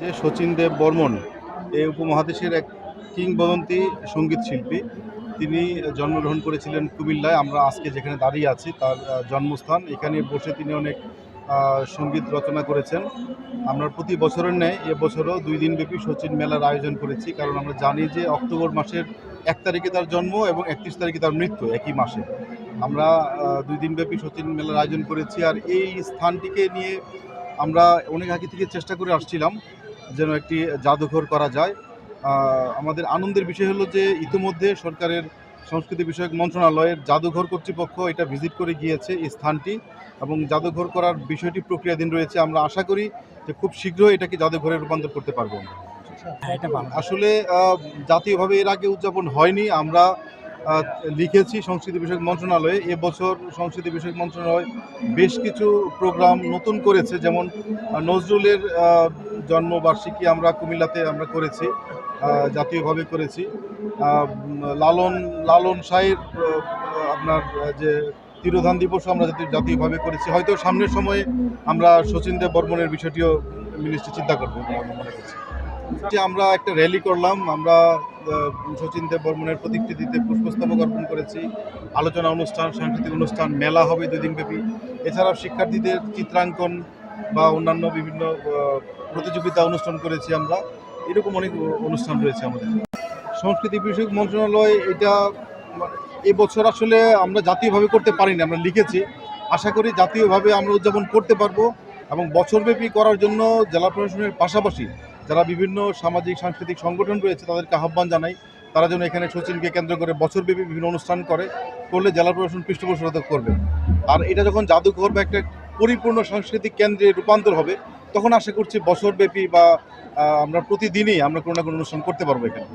যে শচীন দেব বর্মন, এই উপমহাদেশের এক কিংবদন্তি সংগীত শিল্পী। তিনি জন্মগ্রহণ করেছিলেন কুমিল্লায়। আমরা আজকে যেখানে দাঁড়িয়ে আছি, তার জন্মস্থান। এখানে বসে তিনি অনেক সংগীত রচনা করেছেন। আমরা প্রতি বছরের ন্যায় এবছরও দুই দিনব্যাপী শচীন মেলার আয়োজন করেছি, কারণ আমরা জানি যে অক্টোবর মাসের এক তারিখে তার জন্ম এবং একত্রিশ তারিখে তার মৃত্যু একই মাসে। আমরা দুই দিনব্যাপী শচীন মেলার আয়োজন করেছি। আর এই স্থানটিকে নিয়ে আমরা অনেক আগে থেকে চেষ্টা করে আসছিলাম। যেন একটি জাদুঘর করা যায়। আমাদের আনন্দের বিষয় হলো যে ইতিমধ্যে সরকারের সংস্কৃতি বিষয়ক মন্ত্রণালয়ের জাদুঘর কর্তৃপক্ষ এটা ভিজিট করে গিয়েছে এই স্থানটি এবং জাদুঘর করার বিষয়টি প্রক্রিয়াধীন রয়েছে। আমরা আশা করি যে খুব শীঘ্রই এটাকে জাদুঘরে রূপান্তর করতে পারব। হ্যাঁ, আসলে জাতীয়ভাবে এর আগে উদযাপন হয়নি। আমরা লিখেছি সংস্কৃতি বিষয়ক মন্ত্রণালয়ে। এবছর সংস্কৃতি বিষয়ক মন্ত্রণালয় বেশ কিছু প্রোগ্রাম নতুন করেছে। যেমন নজরুলের জন্মবার্ষিকী আমরা কুমিল্লাতে আমরা করেছি জাতীয়ভাবে করেছি। লালন লালন সাহের আপনার যে তিরোধান দিবস আমরা জাতীয়ভাবে করেছি। হয়তো সামনের সময়ে আমরা শচীন দেব বর্মনের বিষয়টিও মিনিস্ট্রি চিন্তা করব মনে করছি। যে আমরা একটা র্যালি করলাম, আমরা শচীন দেব বর্মনের প্রতিকৃতিতে পুষ্পস্তবক অর্পণ করেছি। আলোচনা অনুষ্ঠান, সাংস্কৃতিক অনুষ্ঠান, মেলা হবে দুই দিনব্যাপী। এছাড়াও শিক্ষার্থীদের চিত্রাঙ্কন বা অন্যান্য বিভিন্ন প্রতিযোগিতা অনুষ্ঠান করেছি আমরা। এরকম অনেক অনুষ্ঠান রয়েছে আমাদের। সংস্কৃতি বিষয়ক মন্ত্রণালয় এটা মানে এবছর আসলে আমরা জাতীয়ভাবে করতে পারিনি, আমরা লিখেছি। আশা করি জাতীয়ভাবে আমরা উদযাপন করতে পারব এবং বছরব্যাপী করার জন্য জেলা প্রশাসনের পাশাপাশি যারা বিভিন্ন সামাজিক, সাংস্কৃতিক সংগঠন রয়েছে তাদেরকে আহ্বান জানাই, তারা যেন এখানে সচিনকে কেন্দ্র করে বছরব্যাপী বিভিন্ন অনুষ্ঠান করে, করলে জেলা প্রশাসন পৃষ্ঠপোষকতা করবে। আর এটা যখন জাদুঘর বা একটা পরিপূর্ণ সাংস্কৃতিক কেন্দ্রে রূপান্তর হবে, তখন আশা করছি বছরব্যাপী বা আমরা প্রতিদিনই আমরা কোনো না কোনো অনুষ্ঠান করতে পারব এখানে।